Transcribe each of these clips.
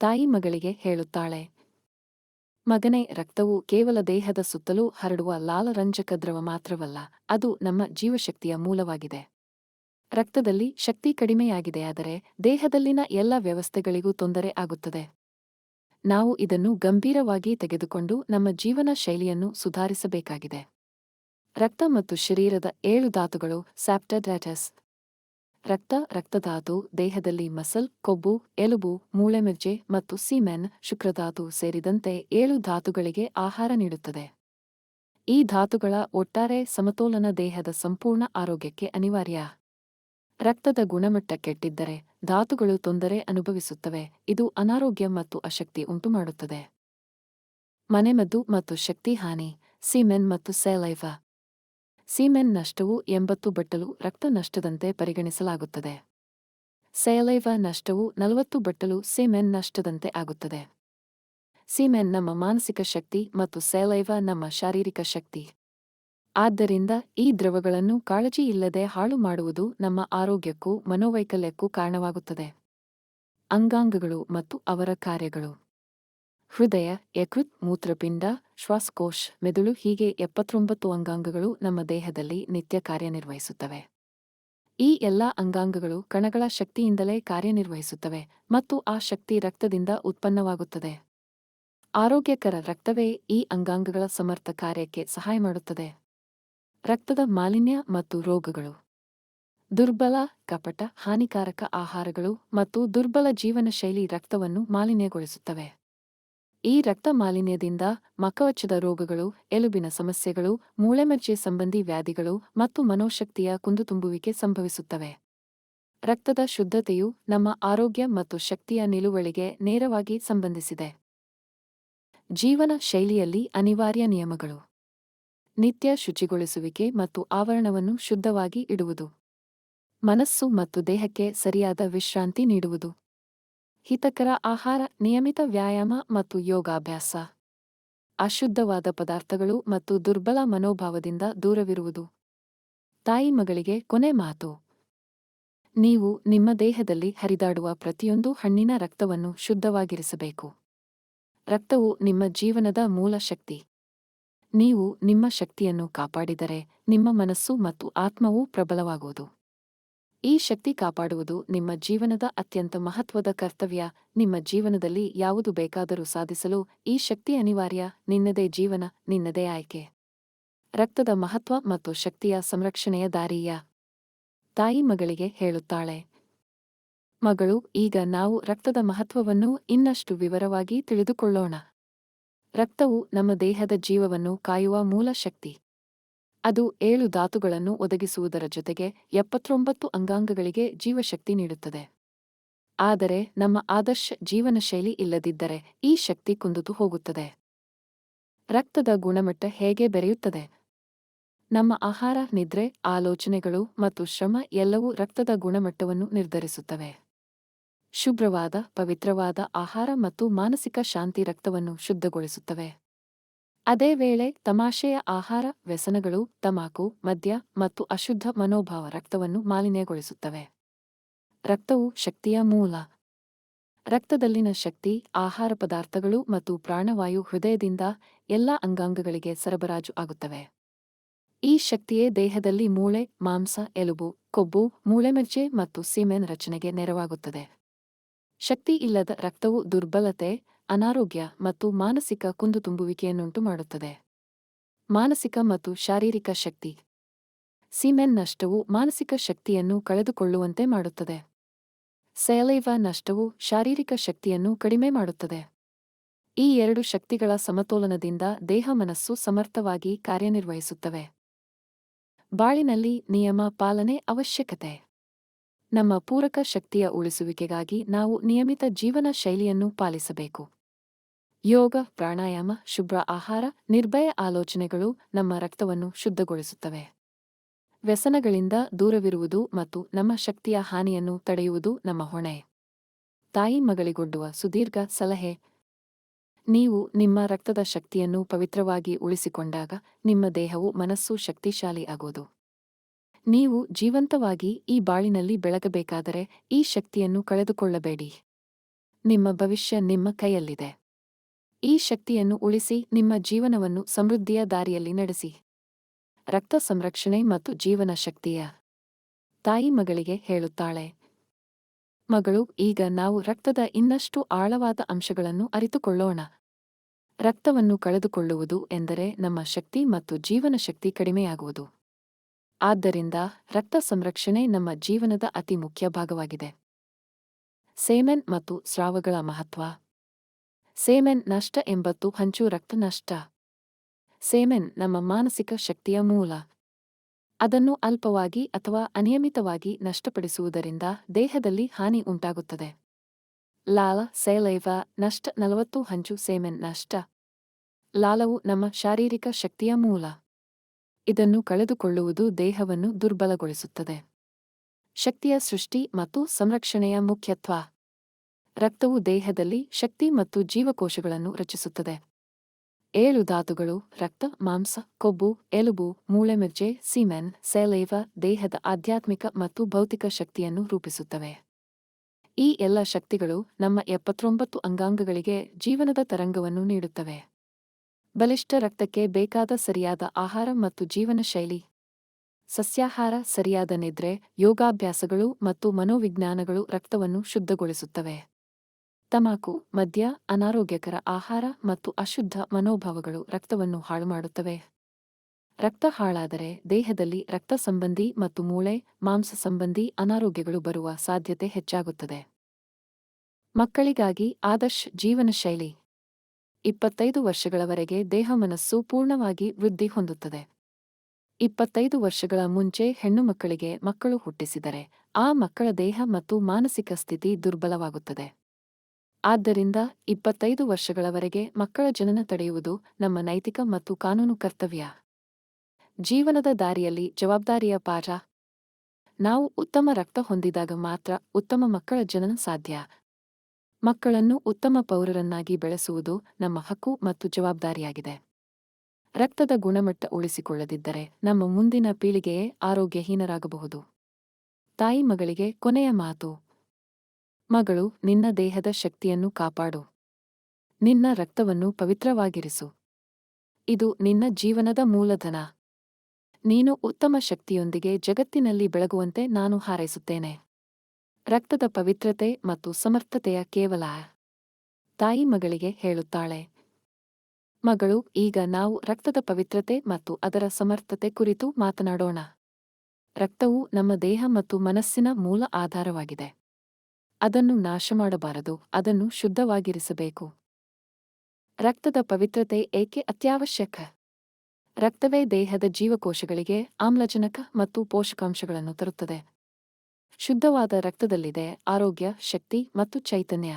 ತಾಯಿ ಮಗಳಿಗೆ ಹೇಳುತ್ತಾಳೆ, ಮಗನೇ, ರಕ್ತವು ಕೇವಲ ದೇಹದ ಸುತ್ತಲೂ ಹರಡುವ ಲಾಲರಂಜಕ ದ್ರವ ಮಾತ್ರವಲ್ಲ, ಅದು ನಮ್ಮ ಜೀವಶಕ್ತಿಯ ಮೂಲವಾಗಿದೆ. ರಕ್ತದಲ್ಲಿ ಶಕ್ತಿ ಕಡಿಮೆಯಾಗಿದೆಯಾದರೆ ದೇಹದಲ್ಲಿನ ಎಲ್ಲ ವ್ಯವಸ್ಥೆಗಳಿಗೂ ತೊಂದರೆ ಆಗುತ್ತದೆ. ನಾವು ಇದನ್ನು ಗಂಭೀರವಾಗಿ ತೆಗೆದುಕೊಂಡು ನಮ್ಮ ಜೀವನ ಶೈಲಿಯನ್ನು ಸುಧಾರಿಸಬೇಕಾಗಿದೆ. ರಕ್ತ ಮತ್ತು ಶರೀರದ ಏಳು ಧಾತುಗಳು ಸ್ಯಾಪ್ಟಡಾಟಸ್ ರಕ್ತ, ರಕ್ತಧಾತು, ದೇಹದಲ್ಲಿ ಮಸಲ್, ಕೊಬ್ಬು, ಎಲುಬು ಮೂಳೆಮೆಜ್ಜೆ ಮತ್ತು ಸೀಮೆನ್ ಶುಕ್ರಧಾತು ಸೇರಿದಂತೆ ಏಳು ಧಾತುಗಳಿಗೆ ಆಹಾರ ನೀಡುತ್ತದೆ. ಈ ಧಾತುಗಳ ಒಟ್ಟಾರೆ ಸಮತೋಲನ ದೇಹದ ಸಂಪೂರ್ಣ ಆರೋಗ್ಯಕ್ಕೆ ಅನಿವಾರ್ಯ. ರಕ್ತದ ಗುಣಮಟ್ಟ ಕೆಟ್ಟಿದ್ದರೆ ಧಾತುಗಳು ತೊಂದರೆ ಅನುಭವಿಸುತ್ತವೆ, ಇದು ಅನಾರೋಗ್ಯ ಮತ್ತು ಅಶಕ್ತಿ ಉಂಟುಮಾಡುತ್ತದೆ. ಮನೆಮದ್ದು ಮತ್ತು ಶಕ್ತಿ ಹಾನಿ, ಸೀಮೆನ್ ಮತ್ತು ಸೆಲೈವ ಸೀಮೆನ್ ನಷ್ಟವು ಎಂಬತ್ತು ಬಟ್ಟಲು ರಕ್ತ ನಷ್ಟದಂತೆ ಪರಿಗಣಿಸಲಾಗುತ್ತದೆ. ಸೆಲೈವ ನಷ್ಟವು ನಲವತ್ತು ಬಟ್ಟಲು ಸೀಮೆನ್ ನಷ್ಟದಂತೆ ಆಗುತ್ತದೆ. ಸೀಮೆನ್ ನಮ್ಮ ಮಾನಸಿಕ ಶಕ್ತಿ ಮತ್ತು ಸೆಲೈವ ನಮ್ಮ ಶಾರೀರಿಕ ಶಕ್ತಿ. ಆದ್ದರಿಂದ ಈ ದ್ರವಗಳನ್ನು ಕಾಳಜಿಯಿಲ್ಲದೆ ಹಾಳು ಮಾಡುವುದು ನಮ್ಮ ಆರೋಗ್ಯಕ್ಕೂ ಮನೋವೈಕಲ್ಯಕ್ಕೂ ಕಾರಣವಾಗುತ್ತದೆ. ಅಂಗಾಂಗಗಳು ಮತ್ತು ಅವರ ಕಾರ್ಯಗಳು. ಹೃದಯ ಯಕೃತ್ ಮೂತ್ರಪಿಂಡ, ಶ್ವಾಸಕೋಶ, ಮೆದುಳು ಹೀಗೆ ಎಪ್ಪತ್ತೊಂಬತ್ತು ಅಂಗಾಂಗಗಳು ನಮ್ಮ ದೇಹದಲ್ಲಿ ನಿತ್ಯ ಕಾರ್ಯನಿರ್ವಹಿಸುತ್ತವೆ. ಈ ಎಲ್ಲ ಅಂಗಾಂಗಗಳು ಕಣಗಳ ಶಕ್ತಿಯಿಂದಲೇ ಕಾರ್ಯನಿರ್ವಹಿಸುತ್ತವೆ ಮತ್ತು ಆ ಶಕ್ತಿ ರಕ್ತದಿಂದ ಉತ್ಪನ್ನವಾಗುತ್ತದೆ. ಆರೋಗ್ಯಕರ ರಕ್ತವೇ ಈ ಅಂಗಾಂಗಗಳ ಸಮರ್ಥ ಕಾರ್ಯಕ್ಕೆ ಸಹಾಯ ಮಾಡುತ್ತದೆ. ರಕ್ತದ ಮಾಲಿನ್ಯ ಮತ್ತು ರೋಗಗಳು. ದುರ್ಬಲ, ಕಪಟ, ಹಾನಿಕಾರಕ ಆಹಾರಗಳು ಮತ್ತು ದುರ್ಬಲ ಜೀವನ ಶೈಲಿ ರಕ್ತವನ್ನು ಮಾಲಿನ್ಯಗೊಳಿಸುತ್ತವೆ. ಈ ರಕ್ತ ಮಾಲಿನ್ಯದಿಂದ ಮಕವಚ್ಚದ ರೋಗಗಳು, ಎಲುಬಿನ ಸಮಸ್ಯೆಗಳು ಮೂಳೆಮಜ್ಜೆ ಸಂಬಂಧಿ ವ್ಯಾಧಿಗಳು ಮತ್ತು ಮನೋಶಕ್ತಿಯ ಕುಂದುತುಂಬುವಿಕೆ ಸಂಭವಿಸುತ್ತವೆ. ರಕ್ತದ ಶುದ್ಧತೆಯು ನಮ್ಮ ಆರೋಗ್ಯ ಮತ್ತು ಶಕ್ತಿಯ ನಿಲುವಳಿಗೆ ನೇರವಾಗಿ ಸಂಬಂಧಿಸಿದೆ. ಜೀವನ ಶೈಲಿಯಲ್ಲಿ ಅನಿವಾರ್ಯ ನಿಯಮಗಳು. ನಿತ್ಯ ಶುಚಿಗೊಳಿಸುವಿಕೆ ಮತ್ತು ಆವರಣವನ್ನು ಶುದ್ಧವಾಗಿ ಇಡುವುದು. ಮನಸ್ಸು ಮತ್ತು ದೇಹಕ್ಕೆ ಸರಿಯಾದ ವಿಶ್ರಾಂತಿ ನೀಡುವುದು. ಹಿತಕರ ಆಹಾರ, ನಿಯಮಿತ ವ್ಯಾಯಾಮ ಮತ್ತು ಯೋಗಾಭ್ಯಾಸ. ಅಶುದ್ಧವಾದ ಪದಾರ್ಥಗಳು ಮತ್ತು ದುರ್ಬಲ ಮನೋಭಾವದಿಂದ ದೂರವಿರುವುದು. ತಾಯಿ ಮಗಳಿಗೆ ಕೊನೆ ಮಾತು. ನೀವು ನಿಮ್ಮ ದೇಹದಲ್ಲಿ ಹರಿದಾಡುವ ಪ್ರತಿಯೊಂದು ಹಣ್ಣಿನ ರಕ್ತವನ್ನು ಶುದ್ಧವಾಗಿರಿಸಬೇಕು. ರಕ್ತವು ನಿಮ್ಮ ಜೀವನದ ಮೂಲ ಶಕ್ತಿ. ನೀವು ನಿಮ್ಮ ಶಕ್ತಿಯನ್ನು ಕಾಪಾಡಿದರೆ ನಿಮ್ಮ ಮನಸ್ಸು ಮತ್ತು ಆತ್ಮವೂ ಪ್ರಬಲವಾಗುವುದು ಈ ಶಕ್ತಿ ಕಾಪಾಡುವುದು ನಿಮ್ಮ ಜೀವನದ ಅತ್ಯಂತ ಮಹತ್ವದ ಕರ್ತವ್ಯ. ನಿಮ್ಮ ಜೀವನದಲ್ಲಿ ಯಾವುದು ಬೇಕಾದರೂ ಸಾಧಿಸಲು ಈ ಶಕ್ತಿ ಅನಿವಾರ್ಯ. ನಿನ್ನದೇ ಜೀವನ, ನಿನ್ನದೇ ಆಯ್ಕೆ. ರಕ್ತದ ಮಹತ್ವ ಮತ್ತು ಶಕ್ತಿಯ ಸಂರಕ್ಷಣೆಯ ದಾರಿಯ. ತಾಯಿ ಮಗಳಿಗೆ ಹೇಳುತ್ತಾಳೆ, ಮಗಳು, ಈಗ ನಾವು ರಕ್ತದ ಮಹತ್ವವನ್ನು ಇನ್ನಷ್ಟು ವಿವರವಾಗಿ ತಿಳಿದುಕೊಳ್ಳೋಣ. ರಕ್ತವು ನಮ್ಮ ದೇಹದ ಜೀವವನ್ನು ಕಾಯುವ ಮೂಲ ಶಕ್ತಿ. ಅದು ಏಳು ಧಾತುಗಳನ್ನು ಒದಗಿಸುವುದರ ಜೊತೆಗೆ ಎಪ್ಪತ್ತೊಂಬತ್ತು ಅಂಗಾಂಗಗಳಿಗೆ ಜೀವಶಕ್ತಿ ನೀಡುತ್ತದೆ. ಆದರೆ ನಮ್ಮ ಆದರ್ಶ ಜೀವನ ಶೈಲಿ ಇಲ್ಲದಿದ್ದರೆ ಈ ಶಕ್ತಿ ಕುಂದುತು ಹೋಗುತ್ತದೆ. ರಕ್ತದ ಗುಣಮಟ್ಟ ಹೇಗೆ ಬೆರೆಯುತ್ತದೆ? ನಮ್ಮ ಆಹಾರ, ನಿದ್ರೆ, ಆಲೋಚನೆಗಳು ಮತ್ತು ಶ್ರಮ ಎಲ್ಲವೂ ರಕ್ತದ ಗುಣಮಟ್ಟವನ್ನು ನಿರ್ಧರಿಸುತ್ತವೆ. ಶುಭ್ರವಾದ, ಪವಿತ್ರವಾದ ಆಹಾರ ಮತ್ತು ಮಾನಸಿಕ ಶಾಂತಿ ರಕ್ತವನ್ನು ಶುದ್ಧಗೊಳಿಸುತ್ತವೆ. ಅದೇ ವೇಳೆ ತಮಾಷೆಯ ಆಹಾರ ವ್ಯಸನಗಳು ತಮಾಕು ಮದ್ಯ ಮತ್ತು ಅಶುದ್ಧ ಮನೋಭಾವ ರಕ್ತವನ್ನು ಮಾಲಿನ್ಯಗೊಳಿಸುತ್ತವೆ. ರಕ್ತವು ಶಕ್ತಿಯ ಮೂಲ. ರಕ್ತದಲ್ಲಿನ ಶಕ್ತಿ, ಆಹಾರ ಪದಾರ್ಥಗಳು ಮತ್ತು ಪ್ರಾಣವಾಯು ಹೃದಯದಿಂದ ಎಲ್ಲ ಅಂಗಾಂಗಗಳಿಗೆ ಸರಬರಾಜು ಆಗುತ್ತವೆ. ಈ ಶಕ್ತಿಯೇ ದೇಹದಲ್ಲಿ ಮೂಳೆ, ಮಾಂಸ, ಎಲುಬು, ಕೊಬ್ಬು ಮೂಳೆಮಜ್ಜೆ ಮತ್ತು ಸೀಮೆನ್ ರಚನೆಗೆ ನೆರವಾಗುತ್ತದೆ. ಶಕ್ತಿ ಇಲ್ಲದ ರಕ್ತವು ದುರ್ಬಲತೆ ಅನಾರೋಗ್ಯ ಮತ್ತು ಮಾನಸಿಕ ಕುಂದುತುಂಬುವಿಕೆಯನ್ನುಂಟು ಮಾಡುತ್ತದೆ. ಮಾನಸಿಕ ಮತ್ತು ಶಾರೀರಿಕ ಶಕ್ತಿ. ಸಿಮೆನ್ ನಷ್ಟವು ಮಾನಸಿಕ ಶಕ್ತಿಯನ್ನು ಕಳೆದುಕೊಳ್ಳುವಂತೆ ಮಾಡುತ್ತದೆ. ಸೆಲೈವ ನಷ್ಟವು ಶಾರೀರಿಕ ಶಕ್ತಿಯನ್ನು ಕಡಿಮೆ ಮಾಡುತ್ತದೆ. ಈ ಎರಡು ಶಕ್ತಿಗಳ ಸಮತೋಲನದಿಂದ ದೇಹ ಮನಸ್ಸು ಸಮರ್ಥವಾಗಿ ಕಾರ್ಯನಿರ್ವಹಿಸುತ್ತವೆ. ಬಾಳಿನಲ್ಲಿ ನಿಯಮ ಪಾಲನೆ ಅವಶ್ಯಕತೆ. ನಮ್ಮ ಪೂರಕ ಶಕ್ತಿಯ ಉಳಿಸುವಿಕೆಗಾಗಿ ನಾವು ನಿಯಮಿತ ಜೀವನ ಶೈಲಿಯನ್ನು ಪಾಲಿಸಬೇಕು. ಯೋಗ, ಪ್ರಾಣಾಯಾಮ, ಶುಭ್ರ ಆಹಾರ, ನಿರ್ಭಯ ಆಲೋಚನೆಗಳು ನಮ್ಮ ರಕ್ತವನ್ನು ಶುದ್ಧಗೊಳಿಸುತ್ತವೆ. ವ್ಯಸನಗಳಿಂದ ದೂರವಿರುವುದು ಮತ್ತು ನಮ್ಮ ಶಕ್ತಿಯ ಹಾನಿಯನ್ನು ತಡೆಯುವುದು ನಮ್ಮ ಹೊಣೆ. ತಾಯಿ ಮಗಳಿಗೊಡ್ಡುವ ಸುದೀರ್ಘ ಸಲಹೆ. ನೀವು ನಿಮ್ಮ ರಕ್ತದ ಶಕ್ತಿಯನ್ನು ಪವಿತ್ರವಾಗಿ ಉಳಿಸಿಕೊಂಡಾಗ ನಿಮ್ಮ ದೇಹವು ಮನಸ್ಸು ಶಕ್ತಿಶಾಲಿ ಆಗೋದು. ನೀವು ಜೀವಂತವಾಗಿ ಈ ಬಾಳಿನಲ್ಲಿ ಬೆಳಗಬೇಕಾದರೆ ಈ ಶಕ್ತಿಯನ್ನು ಕಳೆದುಕೊಳ್ಳಬೇಡಿ. ನಿಮ್ಮ ಭವಿಷ್ಯ ನಿಮ್ಮ ಕೈಯಲ್ಲಿದೆ. ಈ ಶಕ್ತಿಯನ್ನು ಉಳಿಸಿ ನಿಮ್ಮ ಜೀವನವನ್ನು ಸಮೃದ್ಧಿಯ ದಾರಿಯಲ್ಲಿ ನಡೆಸಿ. ರಕ್ತ ಸಂರಕ್ಷಣೆ ಮತ್ತು ಜೀವನ ಶಕ್ತಿಯ ತಾಯಿ ಮಗಳಿಗೆ ಹೇಳುತ್ತಾಳೆ. ಮಗಳು, ಈಗ ನಾವು ರಕ್ತದ ಇನ್ನಷ್ಟು ಆಳವಾದ ಅಂಶಗಳನ್ನು ಅರಿತುಕೊಳ್ಳೋಣ. ರಕ್ತವನ್ನು ಕಳೆದುಕೊಳ್ಳುವುದು ಎಂದರೆ ನಮ್ಮ ಶಕ್ತಿ ಮತ್ತು ಜೀವನ ಶಕ್ತಿ ಕಡಿಮೆಯಾಗುವುದು. ಆದ್ದರಿಂದ ರಕ್ತ ಸಂರಕ್ಷಣೆ ನಮ್ಮ ಜೀವನದ ಅತಿ ಮುಖ್ಯ ಭಾಗವಾಗಿದೆ. ಸೇಮೆನ್ ಮತ್ತು ಸ್ರಾವಗಳ ಮಹತ್ವ. ಸೇಮೆನ್ ನಷ್ಟ ಎಂಬತ್ತು ಹಂಚು ರಕ್ತ ನಷ್ಟ. ಸೇಮೆನ್ ನಮ್ಮ ಮಾನಸಿಕ ಶಕ್ತಿಯ ಮೂಲ. ಅದನ್ನು ಅಲ್ಪವಾಗಿ ಅಥವಾ ಅನಿಯಮಿತವಾಗಿ ನಷ್ಟಪಡಿಸುವುದರಿಂದ ದೇಹದಲ್ಲಿ ಹಾನಿ ಉಂಟಾಗುತ್ತದೆ. ಲಾಲ, ಸೈಲೈವ, ನಷ್ಟ ನಲವತ್ತು ಹಂಚು ಸೇಮೆನ್ ನಷ್ಟ. ಲಾಲವು ನಮ್ಮ ಶಾರೀರಿಕ ಶಕ್ತಿಯ ಮೂಲ. ಇದನ್ನು ಕಳೆದುಕೊಳ್ಳುವುದು ದೇಹವನ್ನು ದುರ್ಬಲಗೊಳಿಸುತ್ತದೆ. ಶಕ್ತಿಯ ಸೃಷ್ಟಿ ಮತ್ತು ಸಂರಕ್ಷಣೆಯ ಮುಖ್ಯತ್ವ. ರಕ್ತವು ದೇಹದಲ್ಲಿ ಶಕ್ತಿ ಮತ್ತು ಜೀವಕೋಶಗಳನ್ನು ರಚಿಸುತ್ತದೆ. ಏಳು ಧಾತುಗಳು ರಕ್ತ, ಮಾಂಸ, ಕೊಬ್ಬು, ಎಲುಬು ಮೂಳೆಮಿರ್ಜೆ ಸಿಮೆನ್, ಸೆಲೇವ ದೇಹದ ಆಧ್ಯಾತ್ಮಿಕ ಮತ್ತು ಭೌತಿಕ ಶಕ್ತಿಯನ್ನು ರೂಪಿಸುತ್ತವೆ. ಈ ಎಲ್ಲ ಶಕ್ತಿಗಳು ನಮ್ಮ ಎಪ್ಪತ್ತೊಂಬತ್ತು ಅಂಗಾಂಗಗಳಿಗೆ ಜೀವನದ ತರಂಗವನ್ನು ನೀಡುತ್ತವೆ. ಬಲಿಷ್ಠ ರಕ್ತಕ್ಕೆ ಬೇಕಾದ ಸರಿಯಾದ ಆಹಾರ ಮತ್ತು ಜೀವನ ಶೈಲಿ. ಸಸ್ಯಾಹಾರ ಸರಿಯಾದ ನಿದ್ರೆ, ಯೋಗಾಭ್ಯಾಸಗಳು ಮತ್ತು ಮನೋವಿಜ್ಞಾನಗಳು ರಕ್ತವನ್ನು ಶುದ್ಧಗೊಳಿಸುತ್ತವೆ. ತಮಾಕು, ಮದ್ಯ, ಅನಾರೋಗ್ಯಕರ ಆಹಾರ ಮತ್ತು ಅಶುದ್ಧ ಮನೋಭಾವಗಳು ರಕ್ತವನ್ನು ಹಾಳು ಮಾಡುತ್ತವೆ ರಕ್ತ ಹಾಳಾದರೆ ದೇಹದಲ್ಲಿ ರಕ್ತ ಸಂಬಂಧಿ ಮತ್ತು ಮೂಳೆ, ಮಾಂಸ ಸಂಬಂಧಿ ಅನಾರೋಗ್ಯಗಳು ಬರುವ ಸಾಧ್ಯತೆ ಹೆಚ್ಚಾಗುತ್ತದೆ. ಮಕ್ಕಳಿಗಾಗಿ ಆದರ್ಶ್ ಜೀವನ ಶೈಲಿ. ಇಪ್ಪತ್ತೈದು ವರ್ಷಗಳವರೆಗೆ ದೇಹ ಮನಸ್ಸು ಪೂರ್ಣವಾಗಿ ವೃದ್ಧಿ ಹೊಂದುತ್ತದೆ. ಇಪ್ಪತ್ತೈದು ವರ್ಷಗಳ ಮುಂಚೆ ಹೆಣ್ಣು ಮಕ್ಕಳಿಗೆ ಮಕ್ಕಳು ಹುಟ್ಟಿಸಿದರೆ, ಆ ಮಕ್ಕಳ ದೇಹ ಮತ್ತು ಮಾನಸಿಕ ಸ್ಥಿತಿ ದುರ್ಬಲವಾಗುತ್ತದೆ. ಆದ್ದರಿಂದ ಇಪ್ಪತ್ತೈದು ವರ್ಷಗಳವರೆಗೆ ಮಕ್ಕಳ ಜನನ ತಡೆಯುವುದು ನಮ್ಮ ನೈತಿಕ ಮತ್ತು ಕಾನೂನು ಕರ್ತವ್ಯ. ಜೀವನದ ದಾರಿಯಲ್ಲಿ ಜವಾಬ್ದಾರಿಯ ಪಾಠ ನಾವು ಉತ್ತಮ ರಕ್ತ ಹೊಂದಿದಾಗ ಮಾತ್ರ ಉತ್ತಮ ಮಕ್ಕಳ ಜನನ ಸಾಧ್ಯ. ಮಕ್ಕಳನ್ನು ಉತ್ತಮ ಪೌರರನ್ನಾಗಿ ಬೆಳೆಸುವುದು ನಮ್ಮ ಹಕ್ಕು ಮತ್ತು ಜವಾಬ್ದಾರಿಯಾಗಿದೆ. ರಕ್ತದ ಗುಣಮಟ್ಟ ಉಳಿಸಿಕೊಳ್ಳದಿದ್ದರೆ ನಮ್ಮ ಮುಂದಿನ ಪೀಳಿಗೆಯೇ ಆರೋಗ್ಯಹೀನರಾಗಬಹುದು. ತಾಯಿ ಮಗಳಿಗೆ ಕೊನೆಯ ಮಾತು. ಮಗಳು ನಿನ್ನ ದೇಹದ ಶಕ್ತಿಯನ್ನು ಕಾಪಾಡು. ನಿನ್ನ ರಕ್ತವನ್ನು ಪವಿತ್ರವಾಗಿರಿಸು. ಇದು ನಿನ್ನ ಜೀವನದ ಮೂಲಧನ. ನೀನು ಉತ್ತಮ ಶಕ್ತಿಯೊಂದಿಗೆ ಜಗತ್ತಿನಲ್ಲಿ ಬೆಳಗುವಂತೆ ನಾನು ಹಾರೈಸುತ್ತೇನೆ. ರಕ್ತದ ಪವಿತ್ರತೆ ಮತ್ತು ಸಮರ್ಥತೆಯ ಕೇವಲ ತಾಯಿ ಮಗಳಿಗೆ ಹೇಳುತ್ತಾಳೆ. ಮಗಳು, ಈಗ ನಾವು ರಕ್ತದ ಪವಿತ್ರತೆ ಮತ್ತು ಅದರ ಸಮರ್ಥತೆ ಕುರಿತು ಮಾತನಾಡೋಣ. ರಕ್ತವು ನಮ್ಮ ದೇಹ ಮತ್ತು ಮನಸ್ಸಿನ ಮೂಲ ಆಧಾರವಾಗಿದೆ. ಅದನ್ನು ನಾಶ ಮಾಡಬಾರದು ಅದನ್ನು ಶುದ್ಧವಾಗಿರಿಸಬೇಕು. ರಕ್ತದ ಪವಿತ್ರತೆ ಏಕೆ ಅತ್ಯವಶ್ಯಕ? ರಕ್ತವೇ ದೇಹದ ಜೀವಕೋಶಗಳಿಗೆ ಆಮ್ಲಜನಕ ಮತ್ತು ಪೋಷಕಾಂಶಗಳನ್ನು ತರುತ್ತದೆ. ಶುದ್ಧವಾದ ರಕ್ತದಲ್ಲಿದೆ ಆರೋಗ್ಯ, ಶಕ್ತಿ ಮತ್ತು ಚೈತನ್ಯ.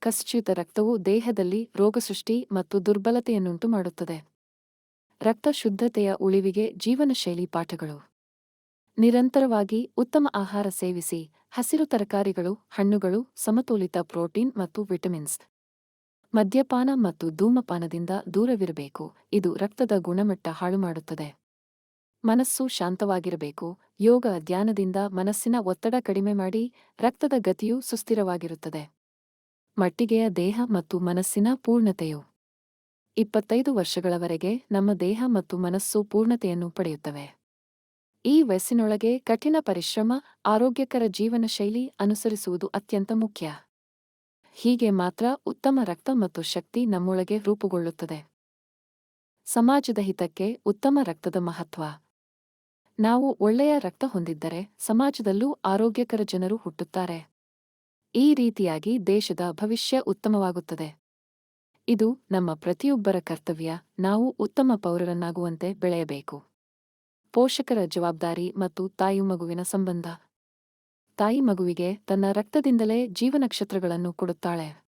ಕಸ್ಚ್ಯುತ ರಕ್ತವು ದೇಹದಲ್ಲಿ ರೋಗಸೃಷ್ಟಿ ಮತ್ತು ದುರ್ಬಲತೆಯನ್ನುಂಟು ಮಾಡುತ್ತದೆ ರಕ್ತ ಶುದ್ಧತೆಯ ಉಳಿವಿಗೆ ಜೀವನಶೈಲಿ ಪಾಠಗಳು. ನಿರಂತರವಾಗಿ ಉತ್ತಮ ಆಹಾರ ಸೇವಿಸಿ, ಹಸಿರು ತರಕಾರಿಗಳು, ಹಣ್ಣುಗಳು, ಸಮತೋಲಿತ ಪ್ರೋಟೀನ್ ಮತ್ತು ವಿಟಮಿನ್ಸ್. ಮದ್ಯಪಾನ ಮತ್ತು ಧೂಮಪಾನದಿಂದ ದೂರವಿರಬೇಕು. ಇದು ರಕ್ತದ ಗುಣಮಟ್ಟ ಹಾಳುಮಾಡುತ್ತದೆ. ಮನಸ್ಸು ಶಾಂತವಾಗಿರಬೇಕು. ಯೋಗ ಧ್ಯಾನದಿಂದ ಮನಸ್ಸಿನ ಒತ್ತಡ ಕಡಿಮೆ ಮಾಡಿ ರಕ್ತದ ಗತಿಯು ಸುಸ್ಥಿರವಾಗಿರುತ್ತದೆ. ಮಟ್ಟಿಗೆಯ ದೇಹ ಮತ್ತು ಮನಸ್ಸಿನ ಪೂರ್ಣತೆಯು. ಇಪ್ಪತ್ತೈದು ವರ್ಷಗಳವರೆಗೆ ನಮ್ಮ ದೇಹ ಮತ್ತು ಮನಸ್ಸು ಪೂರ್ಣತೆಯನ್ನು ಪಡೆಯುತ್ತವೆ. ಈ ವಯಸ್ಸಿನೊಳಗೆ ಕಠಿಣ ಪರಿಶ್ರಮ, ಆರೋಗ್ಯಕರ ಜೀವನ ಶೈಲಿ ಅನುಸರಿಸುವುದು ಅತ್ಯಂತ ಮುಖ್ಯ. ಹೀಗೆ ಮಾತ್ರ ಉತ್ತಮ ರಕ್ತ ಮತ್ತು ಶಕ್ತಿ ನಮ್ಮೊಳಗೆ ರೂಪುಗೊಳ್ಳುತ್ತದೆ. ಸಮಾಜದ ಹಿತಕ್ಕೆ ಉತ್ತಮ ರಕ್ತದ ಮಹತ್ವ. ನಾವು ಒಳ್ಳೆಯ ರಕ್ತ ಹೊಂದಿದ್ದರೆ ಸಮಾಜದಲ್ಲೂ ಆರೋಗ್ಯಕರ ಜನರು ಹುಟ್ಟುತ್ತಾರೆ. ಈ ರೀತಿಯಾಗಿ ದೇಶದ ಭವಿಷ್ಯ ಉತ್ತಮವಾಗುತ್ತದೆ. ಇದು ನಮ್ಮ ಪ್ರತಿಯೊಬ್ಬರ ಕರ್ತವ್ಯ. ನಾವು ಉತ್ತಮ ಪೌರರನ್ನಾಗುವಂತೆ ಬೆಳೆಯಬೇಕು. ಪೋಷಕರ ಜವಾಬ್ದಾರಿ ಮತ್ತು ತಾಯಿ ಮಗುವಿನ ಸಂಬಂಧ. ತಾಯಿ ಮಗುವಿಗೆ ತನ್ನ ರಕ್ತದಿಂದಲೇ ಜೀವನಕ್ಷತ್ರಗಳನ್ನು ಕೊಡುತ್ತಾಳೆ.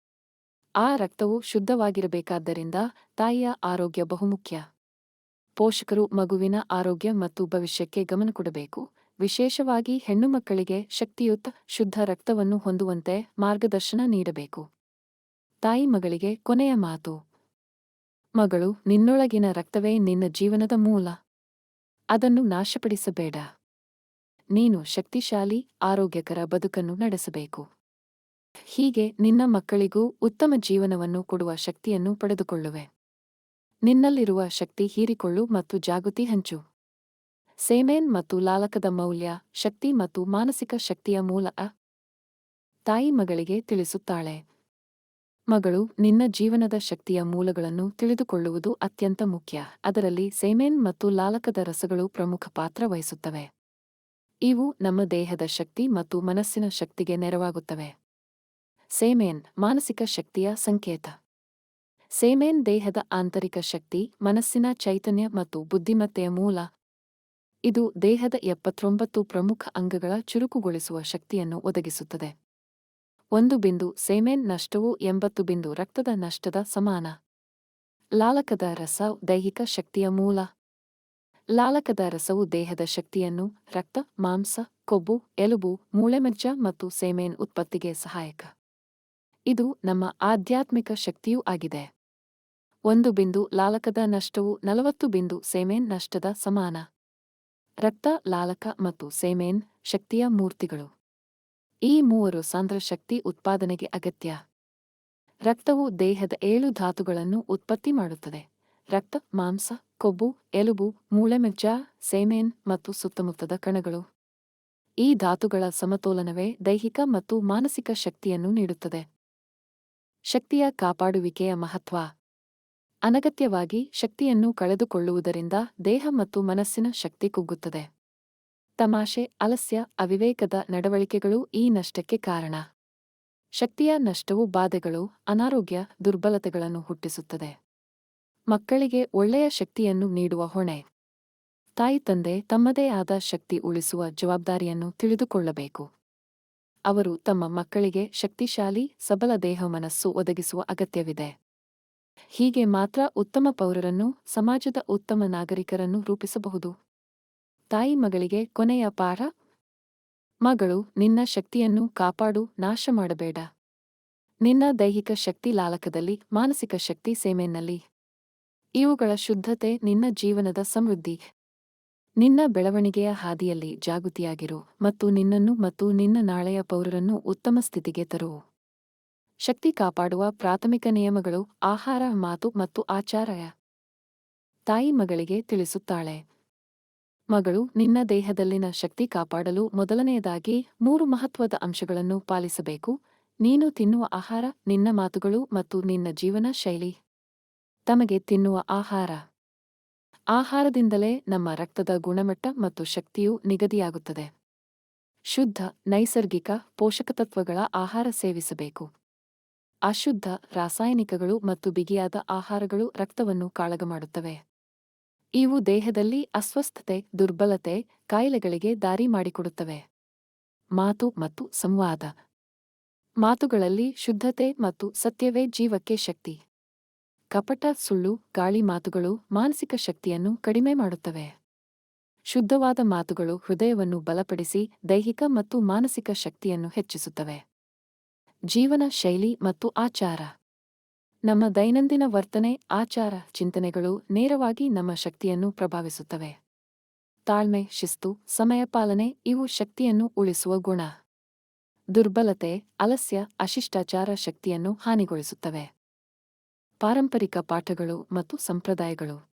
ಆ ರಕ್ತವು ಶುದ್ಧವಾಗಿರಬೇಕಾದ್ದರಿಂದ ತಾಯಿಯ ಆರೋಗ್ಯ ಬಹುಮುಖ್ಯ. ಪೋಷಕರು ಮಗುವಿನ ಆರೋಗ್ಯ ಮತ್ತು ಭವಿಷ್ಯಕ್ಕೆ ಗಮನ ಕೊಡಬೇಕು. ವಿಶೇಷವಾಗಿ ಹೆಣ್ಣುಮಕ್ಕಳಿಗೆ ಶಕ್ತಿಯುತ, ಶುದ್ಧ ರಕ್ತವನ್ನು ಹೊಂದುವಂತೆ ಮಾರ್ಗದರ್ಶನ ನೀಡಬೇಕು. ತಾಯಿ ಮಗಳಿಗೆ ಕೊನೆಯ ಮಾತು. ಮಗಳು ನಿನ್ನೊಳಗಿನ ರಕ್ತವೇ ನಿನ್ನ ಜೀವನದ ಮೂಲ. ಅದನ್ನು ನಾಶಪಡಿಸಬೇಡ. ನೀನು ಶಕ್ತಿಶಾಲಿ, ಆರೋಗ್ಯಕರ ಬದುಕನ್ನು ನಡೆಸಬೇಕು. ಹೀಗೆ ನಿನ್ನ ಮಕ್ಕಳಿಗೂ ಉತ್ತಮ ಜೀವನವನ್ನು ಕೊಡುವ ಶಕ್ತಿಯನ್ನು ಪಡೆದುಕೊಳ್ಳುವೆ. ನಿನ್ನಲ್ಲಿರುವ ಶಕ್ತಿ ಹೀರಿಕೊಳ್ಳು ಮತ್ತು ಜಾಗೃತಿ ಹಂಚು. ಸೇಮೇನ್ ಮತ್ತು ಲಾಲಕದ ಮೌಲ್ಯ, ಶಕ್ತಿ ಮತ್ತು ಮಾನಸಿಕ ಶಕ್ತಿಯ ಮೂಲ ತಾಯಿ ಮಗಳಿಗೆ ತಿಳಿಸುತ್ತಾಳೆ. ಮಗಳು ನಿನ್ನ ಜೀವನದ ಶಕ್ತಿಯ ಮೂಲಗಳನ್ನು ತಿಳಿದುಕೊಳ್ಳುವುದು ಅತ್ಯಂತ ಮುಖ್ಯ. ಅದರಲ್ಲಿ ಸೇಮೇನ್ ಮತ್ತು ಲಾಲಕದ ರಸಗಳು ಪ್ರಮುಖ ಪಾತ್ರ ವಹಿಸುತ್ತವೆ. ಇವು ನಮ್ಮ ದೇಹದ ಶಕ್ತಿ ಮತ್ತು ಮನಸ್ಸಿನ ಶಕ್ತಿಗೆ ನೆರವಾಗುತ್ತವೆ. ಸೇಮೇನ್, ಮಾನಸಿಕ ಶಕ್ತಿಯ ಸಂಕೇತ. ಸೇಮೇನ್ ದೇಹದ ಆಂತರಿಕ ಶಕ್ತಿ, ಮನಸ್ಸಿನ ಚೈತನ್ಯ ಮತ್ತು ಬುದ್ಧಿಮತ್ತೆಯ ಮೂಲ. ಇದು ದೇಹದ ಎಪ್ಪತ್ತೊಂಬತ್ತು ಪ್ರಮುಖ ಅಂಗಗಳ ಚುರುಕುಗೊಳಿಸುವ ಶಕ್ತಿಯನ್ನು ಒದಗಿಸುತ್ತದೆ. ಒಂದು ಬಿಂದು ಸೇಮೇನ್ ನಷ್ಟವು ಎಂಬತ್ತು ಬಿಂದು ರಕ್ತದ ನಷ್ಟದ ಸಮಾನ. ಲಾಲಕದ ರಸ ದೈಹಿಕ ಶಕ್ತಿಯ ಮೂಲ. ಲಾಲಕದ ರಸವು ದೇಹದ ಶಕ್ತಿಯನ್ನು ರಕ್ತ, ಮಾಂಸ, ಕೊಬ್ಬು, ಎಲುಬು ಮೂಳೆಮಜ್ಜ ಮತ್ತು ಸೇಮೇನ್ ಉತ್ಪತ್ತಿಗೆ ಸಹಾಯಕ. ಇದು ನಮ್ಮ ಆಧ್ಯಾತ್ಮಿಕ ಶಕ್ತಿಯೂ ಆಗಿದೆ. ಒಂದು ಬಿಂದು ಲಾಲಕದ ನಷ್ಟವು ನಲವತ್ತು ಬಿಂದು ಸೇಮೇನ್ ನಷ್ಟದ ಸಮಾನ. ರಕ್ತ, ಲಾಲಕ ಮತ್ತು ಸೇಮೇನ್ ಶಕ್ತಿಯ ಮೂರ್ತಿಗಳು. ಈ ಮೂವರು ಸಾಂದ್ರ ಶಕ್ತಿ ಉತ್ಪಾದನೆಗೆ ಅಗತ್ಯ. ರಕ್ತವು ದೇಹದ ಏಳು ಧಾತುಗಳನ್ನು ಉತ್ಪತ್ತಿ ಮಾಡುತ್ತದೆ. ರಕ್ತ, ಮಾಂಸ, ಕೊಬ್ಬು, ಎಲುಬು ಮೂಳೆಮೆಜ್ಜ ಸೇಮೇನ್ ಮತ್ತು ಸುತ್ತಮುತ್ತದ ಕಣಗಳು. ಈ ಧಾತುಗಳ ಸಮತೋಲನವೇ ದೈಹಿಕ ಮತ್ತು ಮಾನಸಿಕ ಶಕ್ತಿಯನ್ನು ನೀಡುತ್ತದೆ. ಶಕ್ತಿಯ ಕಾಪಾಡುವಿಕೆಯ ಮಹತ್ವ. ಅನಗತ್ಯವಾಗಿ ಶಕ್ತಿಯನ್ನು ಕಳೆದುಕೊಳ್ಳುವುದರಿಂದ ದೇಹ ಮತ್ತು ಮನಸ್ಸಿನ ಶಕ್ತಿ ಕುಗ್ಗುತ್ತದೆ. ತಮಾಷೆ, ಅಲಸ್ಯ, ಅವಿವೇಕದ ನಡವಳಿಕೆಗಳು ಈ ನಷ್ಟಕ್ಕೆ ಕಾರಣ. ಶಕ್ತಿಯ ನಷ್ಟವು ಬಾಧೆಗಳು ಅನಾರೋಗ್ಯ, ದುರ್ಬಲತೆಗಳನ್ನು ಹುಟ್ಟಿಸುತ್ತದೆ. ಮಕ್ಕಳಿಗೆ ಒಳ್ಳೆಯ ಶಕ್ತಿಯನ್ನು ನೀಡುವ ಹೊಣೆ. ತಾಯಿ, ತಂದೆ ತಮ್ಮದೇ ಆದ ಶಕ್ತಿ ಉಳಿಸುವ ಜವಾಬ್ದಾರಿಯನ್ನು ತಿಳಿದುಕೊಳ್ಳಬೇಕು. ಅವರು ತಮ್ಮ ಮಕ್ಕಳಿಗೆ ಶಕ್ತಿಶಾಲಿ, ಸಬಲ ದೇಹ ಮನಸ್ಸು ಒದಗಿಸುವ ಅಗತ್ಯವಿದೆ. ಹೀಗೆ ಮಾತ್ರ ಉತ್ತಮ ಪೌರರನ್ನು, ಸಮಾಜದ ಉತ್ತಮ ನಾಗರಿಕರನ್ನು ರೂಪಿಸಬಹುದು. ತಾಯಿ ಮಗಳಿಗೆ ಕೊನೆಯ ಪಾರ? ಮಗಳು, ನಿನ್ನ ಶಕ್ತಿಯನ್ನು ಕಾಪಾಡು, ನಾಶ ಮಾಡಬೇಡ. ನಿನ್ನ ದೈಹಿಕ ಶಕ್ತಿ ಲಾಲಕದಲ್ಲಿ, ಮಾನಸಿಕ ಶಕ್ತಿ ಸೇಮೆನಲ್ಲಿ ಇವುಗಳ ಶುದ್ಧತೆ ನಿನ್ನ ಜೀವನದ ಸಮೃದ್ಧಿ. ನಿನ್ನ ಬೆಳವಣಿಗೆಯ ಹಾದಿಯಲ್ಲಿ ಜಾಗೃತಿಯಾಗಿರು ಮತ್ತು ನಿನ್ನನ್ನು ಮತ್ತು ನಿನ್ನ ನಾಳೆಯ ಪೌರರನ್ನು ಉತ್ತಮ ಸ್ಥಿತಿಗೆ ತರು. ಶಕ್ತಿ ಕಾಪಾಡುವ ಪ್ರಾಥಮಿಕ ನಿಯಮಗಳು ಆಹಾರ, ಮಾತು ಮತ್ತು ಆಚಾರ ತಾಯಿ ಮಗಳಿಗೆ ತಿಳಿಸುತ್ತಾಳೆ ಮಗಳು, ನಿನ್ನ ದೇಹದಲ್ಲಿನ ಶಕ್ತಿ ಕಾಪಾಡಲು ಮೊದಲನೆಯದಾಗಿ ಮೂರು ಮಹತ್ವದ ಅಂಶಗಳನ್ನು ಪಾಲಿಸಬೇಕು. ನೀನು ತಿನ್ನುವ ಆಹಾರ, ನಿನ್ನ ಮಾತುಗಳು ಮತ್ತು ನಿನ್ನ ಜೀವನ ಶೈಲಿ. ತಮಗೆ ತಿನ್ನುವ ಆಹಾರ. ಆಹಾರದಿಂದಲೇ ನಮ್ಮ ರಕ್ತದ ಗುಣಮಟ್ಟ ಮತ್ತು ಶಕ್ತಿಯು ನಿಗದಿಯಾಗುತ್ತದೆ. ಶುದ್ಧ, ನೈಸರ್ಗಿಕ, ಪೋಷಕತತ್ವಗಳ ಆಹಾರ ಸೇವಿಸಬೇಕು. ಅಶುದ್ಧ, ರಾಸಾಯನಿಕಗಳು ಮತ್ತು ಬಿಗಿಯಾದ ಆಹಾರಗಳು ರಕ್ತವನ್ನು ಕಾಳಗಮಾಡುತ್ತವೆ ಇವು ದೇಹದಲ್ಲಿ ಅಸ್ವಸ್ಥತೆ, ದುರ್ಬಲತೆ, ಕಾಯಿಲೆಗಳಿಗೆ ದಾರಿ ಮಾಡಿಕೊಡುತ್ತವೆ. ಮಾತು ಮತ್ತು ಸಂವಾದ. ಮಾತುಗಳಲ್ಲಿ ಶುದ್ಧತೆ ಮತ್ತು ಸತ್ಯವೇ ಜೀವಕ್ಕೆ ಶಕ್ತಿ. ಕಪಟ, ಸುಳ್ಳು, ಗಾಳಿ ಮಾತುಗಳು ಮಾನಸಿಕ ಶಕ್ತಿಯನ್ನು ಕಡಿಮೆ ಮಾಡುತ್ತವೆ. ಶುದ್ಧವಾದ ಮಾತುಗಳು ಹೃದಯವನ್ನು ಬಲಪಡಿಸಿ ದೈಹಿಕ ಮತ್ತು ಮಾನಸಿಕ ಶಕ್ತಿಯನ್ನು ಹೆಚ್ಚಿಸುತ್ತವೆ. ಜೀವನ ಶೈಲಿ ಮತ್ತು ಆಚಾರ. ನಮ್ಮ ದೈನಂದಿನ ವರ್ತನೆ, ಆಚಾರ, ಚಿಂತನೆಗಳು ನೇರವಾಗಿ ನಮ್ಮ ಶಕ್ತಿಯನ್ನು ಪ್ರಭಾವಿಸುತ್ತವೆ. ತಾಳ್ಮೆ, ಶಿಸ್ತು, ಸಮಯ ಪಾಲನೆ ಇವು ಶಕ್ತಿಯನ್ನು ಉಳಿಸುವ ಗುಣ. ದುರ್ಬಲತೆ, ಅಲಸ್ಯ, ಅಶಿಷ್ಟಾಚಾರ ಶಕ್ತಿಯನ್ನು ಹಾನಿಗೊಳಿಸುತ್ತವೆ. ಪಾರಂಪರಿಕ ಪಾಠಗಳು ಮತ್ತು ಸಂಪ್ರದಾಯಗಳು.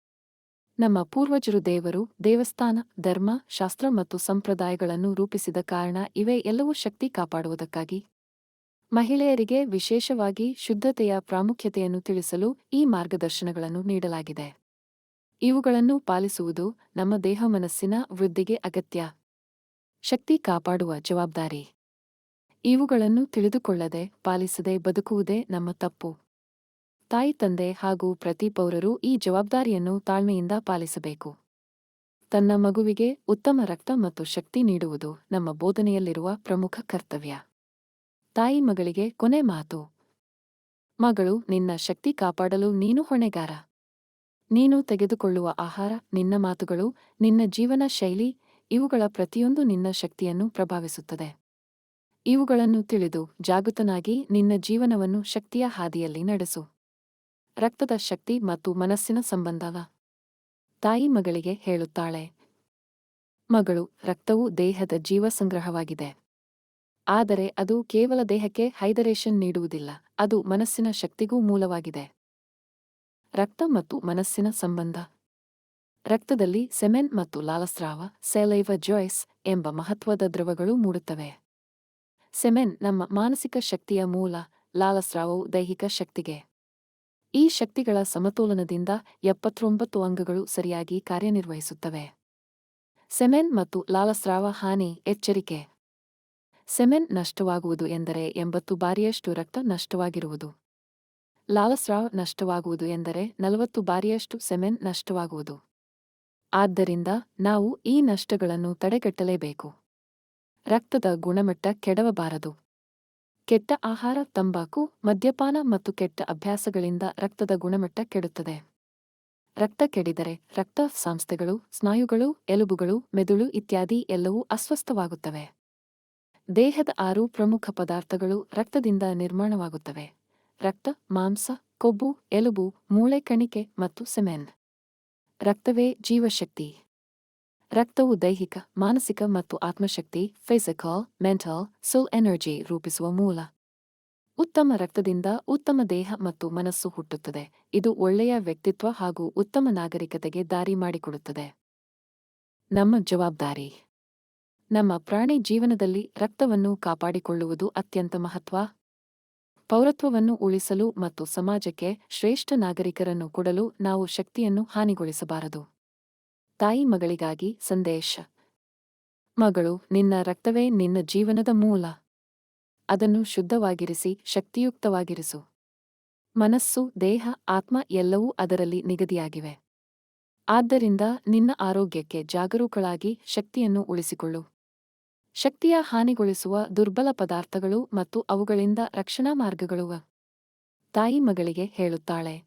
ನಮ್ಮ ಪೂರ್ವಜರು ದೇವರು, ದೇವಸ್ಥಾನ, ಧರ್ಮ, ಶಾಸ್ತ್ರ ಮತ್ತು ಸಂಪ್ರದಾಯಗಳನ್ನು ರೂಪಿಸಿದ ಕಾರಣ ಇವೆ ಎಲ್ಲವೂ ಶಕ್ತಿ ಕಾಪಾಡುವುದಕ್ಕಾಗಿ ಮಹಿಳೆಯರಿಗೆ ವಿಶೇಷವಾಗಿ ಶುದ್ಧತೆಯ ಪ್ರಾಮುಖ್ಯತೆಯನ್ನು ತಿಳಿಸಲು ಈ ಮಾರ್ಗದರ್ಶನಗಳನ್ನು ನೀಡಲಾಗಿದೆ. ಇವುಗಳನ್ನು ಪಾಲಿಸುವುದು ನಮ್ಮ ದೇಹ ಮನಸ್ಸಿನ ವೃದ್ಧಿಗೆ ಅಗತ್ಯ. ಶಕ್ತಿ ಕಾಪಾಡುವ ಜವಾಬ್ದಾರಿ. ಇವುಗಳನ್ನು ತಿಳಿದುಕೊಳ್ಳದೆ ಪಾಲಿಸದೆ ಬದುಕುವುದೇ ನಮ್ಮ ತಪ್ಪು. ತಾಯಿ, ತಂದೆ ಹಾಗೂ ಪ್ರತಿ ಪೌರರು ಈ ಜವಾಬ್ದಾರಿಯನ್ನು ತಾಳ್ಮೆಯಿಂದ ಪಾಲಿಸಬೇಕು. ತನ್ನ ಮಗುವಿಗೆ ಉತ್ತಮ ರಕ್ತ ಮತ್ತು ಶಕ್ತಿ ನೀಡುವುದು ನಮ್ಮ ಬೋಧನೆಯಲ್ಲಿರುವ ಪ್ರಮುಖ ಕರ್ತವ್ಯ. ತಾಯಿ ಮಗಳಿಗೆ ಕೊನೆ ಮಾತು. ಮಗಳು, ನಿನ್ನ ಶಕ್ತಿ ಕಾಪಾಡಲು ನೀನು ಹೊಣೆಗಾರ. ನೀನು ತೆಗೆದುಕೊಳ್ಳುವ ಆಹಾರ, ನಿನ್ನ ಮಾತುಗಳು, ನಿನ್ನ ಜೀವನ ಶೈಲಿ, ಇವುಗಳ ಪ್ರತಿಯೊಂದು ನಿನ್ನ ಶಕ್ತಿಯನ್ನು ಪ್ರಭಾವಿಸುತ್ತದೆ. ಇವುಗಳನ್ನು ತಿಳಿದು ಜಾಗೃತನಾಗಿ ನಿನ್ನ ಜೀವನವನ್ನು ಶಕ್ತಿಯ ಹಾದಿಯಲ್ಲಿ ನಡೆಸು. ರಕ್ತದ ಶಕ್ತಿ ಮತ್ತು ಮನಸ್ಸಿನ ಸಂಬಂಧವ. ತಾಯಿ ಮಗಳಿಗೆ ಹೇಳುತ್ತಾಳೆ, ಮಗಳು, ರಕ್ತವು ದೇಹದ ಜೀವಸಂಗ್ರಹವಾಗಿದೆ. ಆದರೆ ಅದು ಕೇವಲ ದೇಹಕ್ಕೆ ಹೈದರೇಷನ್ ನೀಡುವುದಿಲ್ಲ, ಅದು ಮನಸ್ಸಿನ ಶಕ್ತಿಗೂ ಮೂಲವಾಗಿದೆ. ರಕ್ತ ಮತ್ತು ಮನಸ್ಸಿನ ಸಂಬಂಧ. ರಕ್ತದಲ್ಲಿ ಸೆಮೆನ್ ಮತ್ತು ಲಾಲಸ್ರಾವ, ಸೆಲೈವ ಜಾಯ್ಸ್ ಎಂಬ ಮಹತ್ವದ ದ್ರವಗಳು ಮೂಡುತ್ತವೆ. ಸೆಮೆನ್ ನಮ್ಮ ಮಾನಸಿಕ ಶಕ್ತಿಯ ಮೂಲ, ಲಾಲಸ್ರಾವವು ದೈಹಿಕ ಶಕ್ತಿಗೆ. ಈ ಶಕ್ತಿಗಳ ಸಮತೋಲನದಿಂದ ಎಪ್ಪತ್ತೊಂಬತ್ತು ಅಂಗಗಳು ಸರಿಯಾಗಿ ಕಾರ್ಯನಿರ್ವಹಿಸುತ್ತವೆ. ಸೆಮೆನ್ ಮತ್ತು ಲಾಲಸ್ರಾವ ಹಾನಿ, ಎಚ್ಚರಿಕೆ. ಸೆಮೆನ್ ನಷ್ಟವಾಗುವುದು ಎಂದರೆ ಎಂಬತ್ತು ಬಾರಿಯಷ್ಟು ರಕ್ತ ನಷ್ಟವಾಗಿರುವುದು. ಲಾಲಸ್ರಾವ್ ನಷ್ಟವಾಗುವುದು ಎಂದರೆ ನಲವತ್ತು ಬಾರಿಯಷ್ಟು ಸೆಮೆನ್ ನಷ್ಟವಾಗುವುದು. ಆದ್ದರಿಂದ ನಾವು ಈ ನಷ್ಟಗಳನ್ನು ತಡೆಗಟ್ಟಲೇಬೇಕು. ರಕ್ತದ ಗುಣಮಟ್ಟ ಕೆಡವಬಾರದು. ಕೆಟ್ಟ ಆಹಾರ, ತಂಬಾಕು, ಮದ್ಯಪಾನ ಮತ್ತು ಕೆಟ್ಟ ಅಭ್ಯಾಸಗಳಿಂದ ರಕ್ತದ ಗುಣಮಟ್ಟ ಕೆಡುತ್ತದೆ. ರಕ್ತ ಕೆಡಿದರೆ ರಕ್ತ ಸಂಸ್ಥೆಗಳು, ಸ್ನಾಯುಗಳು, ಎಲುಬುಗಳು, ಮೆದುಳು ಇತ್ಯಾದಿ ಎಲ್ಲವೂ ಅಸ್ವಸ್ಥವಾಗುತ್ತವೆ. ದೇಹದ ಆರು ಪ್ರಮುಖ ಪದಾರ್ಥಗಳು ರಕ್ತದಿಂದ ನಿರ್ಮಾಣವಾಗುತ್ತವೆ. ರಕ್ತ, ಮಾಂಸ, ಕೊಬ್ಬು, ಎಲುಬು, ಮೂಳೆ, ಕಣಿಕೆ ಮತ್ತು ಸೆಮೆನ್ ರಕ್ತವೇ ಜೀವಶಕ್ತಿ. ರಕ್ತವು ದೈಹಿಕ, ಮಾನಸಿಕ ಮತ್ತು ಆತ್ಮಶಕ್ತಿ ಫಿಸಿಕಲ್ ಮೆಂಟಲ್ ಸೋಲ್ ಎನರ್ಜಿ ರೂಪಿಸುವ ಮೂಲ. ಉತ್ತಮ ರಕ್ತದಿಂದ ಉತ್ತಮ ದೇಹ ಮತ್ತು ಮನಸ್ಸು ಹುಟ್ಟುತ್ತದೆ. ಇದು ಒಳ್ಳೆಯ ವ್ಯಕ್ತಿತ್ವ ಹಾಗೂ ಉತ್ತಮ ನಾಗರಿಕತೆಗೆ ದಾರಿ ಮಾಡಿಕೊಡುತ್ತದೆ. ನಮ್ಮ ಜವಾಬ್ದಾರಿ. ನಮ್ಮ ಪ್ರಾಣಿ ಜೀವನದಲ್ಲಿ ರಕ್ತವನ್ನು ಕಾಪಾಡಿಕೊಳ್ಳುವುದು ಅತ್ಯಂತ ಮಹತ್ವ. ಪೌರತ್ವವನ್ನು ಉಳಿಸಲು ಮತ್ತು ಸಮಾಜಕ್ಕೆ ಶ್ರೇಷ್ಠ ನಾಗರಿಕರನ್ನು ಕೊಡಲು ನಾವು ಶಕ್ತಿಯನ್ನು ಹಾನಿಗೊಳಿಸಬಾರದು. ತಾಯಿ ಮಗಳಿಗಾಗಿ ಸಂದೇಶ. ಮಗಳು, ನಿನ್ನ ರಕ್ತವೇ ನಿನ್ನ ಜೀವನದ ಮೂಲ. ಅದನ್ನು ಶುದ್ಧವಾಗಿರಿಸಿ, ಶಕ್ತಿಯುಕ್ತವಾಗಿರಿಸು. ಮನಸ್ಸು, ದೇಹ, ಆತ್ಮ ಎಲ್ಲವೂ ಅದರಲ್ಲಿ ನಿಗದಿಯಾಗಿವೆ. ಆದ್ದರಿಂದ ನಿನ್ನ ಆರೋಗ್ಯಕ್ಕೆ ಜಾಗರೂಕಳಾಗಿ ಶಕ್ತಿಯನ್ನು ಉಳಿಸಿಕೊಳ್ಳು. ಶಕ್ತಿಯ ಹಾನಿಗೊಳಿಸುವ ದುರ್ಬಲ ಪದಾರ್ಥಗಳು ಮತ್ತು ಅವುಗಳಿಂದ ರಕ್ಷಣಾ ಮಾರ್ಗಗಳು ತಾಯಿ ಮಗಳಿಗೆ ಹೇಳುತ್ತಾಳೆ,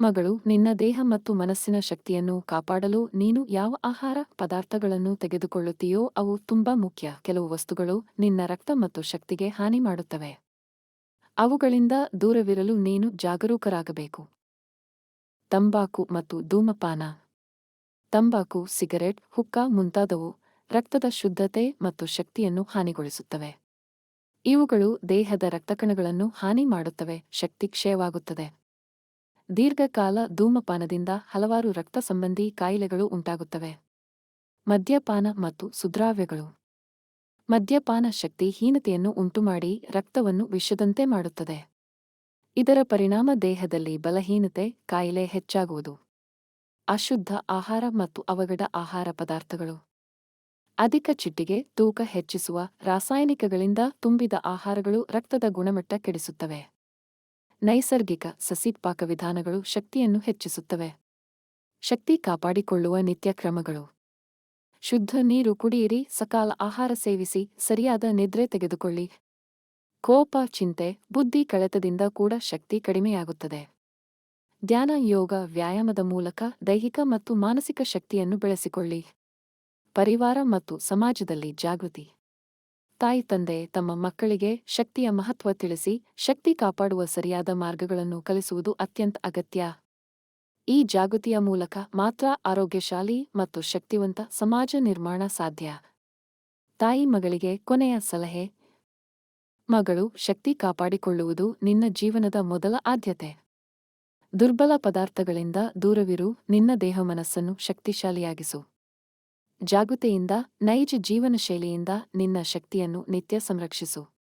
ಮಗಳು, ನಿನ್ನ ದೇಹ ಮತ್ತು ಮನಸ್ಸಿನ ಶಕ್ತಿಯನ್ನು ಕಾಪಾಡಲು ನೀನು ಯಾವ ಆಹಾರ ಪದಾರ್ಥಗಳನ್ನು ತೆಗೆದುಕೊಳ್ಳುತ್ತೀಯೋ ಅವು ತುಂಬಾ ಮುಖ್ಯ. ಕೆಲವು ವಸ್ತುಗಳು ನಿನ್ನ ರಕ್ತ ಮತ್ತು ಶಕ್ತಿಗೆ ಹಾನಿ ಮಾಡುತ್ತವೆ. ಅವುಗಳಿಂದ ದೂರವಿರಲು ನೀನು ಜಾಗರೂಕರಾಗಬೇಕು. ತಂಬಾಕು ಮತ್ತು ಧೂಮಪಾನ, ತಂಬಾಕು, ಸಿಗರೆಟ್, ಹುಕ್ಕಾ ಮುಂತಾದವು. ರಕ್ತದ ಶುದ್ಧತೆ ಮತ್ತು ಶಕ್ತಿಯನ್ನು ಹಾನಿಗೊಳಿಸುತ್ತವೆ. ಇವುಗಳು ದೇಹದ ರಕ್ತಕಣಗಳನ್ನು ಹಾನಿ ಮಾಡುತ್ತವೆ, ಶಕ್ತಿ ಕ್ಷಯವಾಗುತ್ತದೆ. ದೀರ್ಘಕಾಲ ಧೂಮಪಾನದಿಂದ ಹಲವಾರು ರಕ್ತ ಸಂಬಂಧಿ ಕಾಯಿಲೆಗಳು ಉಂಟಾಗುತ್ತವೆ. ಮದ್ಯಪಾನ ಮತ್ತು ಸುದ್ರಾವ್ಯಗಳು. ಮದ್ಯಪಾನ ಶಕ್ತಿ ಹೀನತೆಯನ್ನು ಉಂಟುಮಾಡಿ ರಕ್ತವನ್ನು ವಿಷದಂತೆ ಮಾಡುತ್ತದೆ. ಇದರ ಪರಿಣಾಮ ದೇಹದಲ್ಲಿ ಬಲಹೀನತೆ, ಕಾಯಿಲೆ ಹೆಚ್ಚಾಗುವುದು. ಅಶುದ್ಧ ಆಹಾರ ಮತ್ತು ಅವಗಡ ಆಹಾರ ಪದಾರ್ಥಗಳು. ಅಧಿಕ ಚಿಟ್ಟಿಗೆ ತೂಕ ಹೆಚ್ಚಿಸುವ ರಾಸಾಯನಿಕಗಳಿಂದ ತುಂಬಿದ ಆಹಾರಗಳು ರಕ್ತದ ಗುಣಮಟ್ಟ ಕೆಡಿಸುತ್ತವೆ. ನೈಸರ್ಗಿಕ ಸಸಿ ಪಾಕವಿಧಾನಗಳು ಶಕ್ತಿಯನ್ನು ಹೆಚ್ಚಿಸುತ್ತವೆ. ಶಕ್ತಿ ಕಾಪಾಡಿಕೊಳ್ಳುವ ನಿತ್ಯ ಕ್ರಮಗಳು ಶುದ್ಧ ನೀರು ಕುಡಿಯಿರಿ, ಸಕಾಲ ಆಹಾರ ಸೇವಿಸಿ, ಸರಿಯಾದ ನಿದ್ರೆ ತೆಗೆದುಕೊಳ್ಳಿ. ಕೋಪ, ಚಿಂತೆ, ಬುದ್ಧಿ ಕಳೆತದಿಂದ ಕೂಡ ಶಕ್ತಿ ಕಡಿಮೆಯಾಗುತ್ತದೆ. ಧ್ಯಾನ ಯೋಗ ವ್ಯಾಯಾಮದ ಮೂಲಕ ದೈಹಿಕ ಮತ್ತು ಮಾನಸಿಕ ಶಕ್ತಿಯನ್ನು ಬೆಳೆಸಿಕೊಳ್ಳಿ. ಪರಿವಾರ ಮತ್ತು ಸಮಾಜದಲ್ಲಿ ಜಾಗೃತಿ. ತಾಯಿ ತಂದೆ ತಮ್ಮ ಮಕ್ಕಳಿಗೆ ಶಕ್ತಿಯ ಮಹತ್ವ ತಿಳಿಸಿ, ಶಕ್ತಿ ಕಾಪಾಡುವ ಸರಿಯಾದ ಮಾರ್ಗಗಳನ್ನು ಕಲಿಸುವುದು ಅತ್ಯಂತ ಅಗತ್ಯ. ಈ ಜಾಗೃತಿಯ ಮೂಲಕ ಮಾತ್ರ ಆರೋಗ್ಯಶಾಲಿ ಮತ್ತು ಶಕ್ತಿವಂತ ಸಮಾಜ ನಿರ್ಮಾಣ ಸಾಧ್ಯ. ತಾಯಿ ಮಗಳಿಗೆ ಕೊನೆಯ ಸಲಹೆ, ಮಗಳು ಶಕ್ತಿ ಕಾಪಾಡಿಕೊಳ್ಳುವುದು ನಿನ್ನ ಜೀವನದ ಮೊದಲ ಆದ್ಯತೆ. ದುರ್ಬಲ ಪದಾರ್ಥಗಳಿಂದ ದೂರವಿರು, ನಿನ್ನ ದೇಹ ಮನಸ್ಸನ್ನು ಶಕ್ತಿಶಾಲಿಯಾಗಿಸು. ಜಾಗೃತೆಯಿಂದ ನೈಜ ಜೀವನ ಶೈಲಿಯಿಂದ ನಿನ್ನ ಶಕ್ತಿಯನ್ನು ನಿತ್ಯ ಸಂರಕ್ಷಿಸು.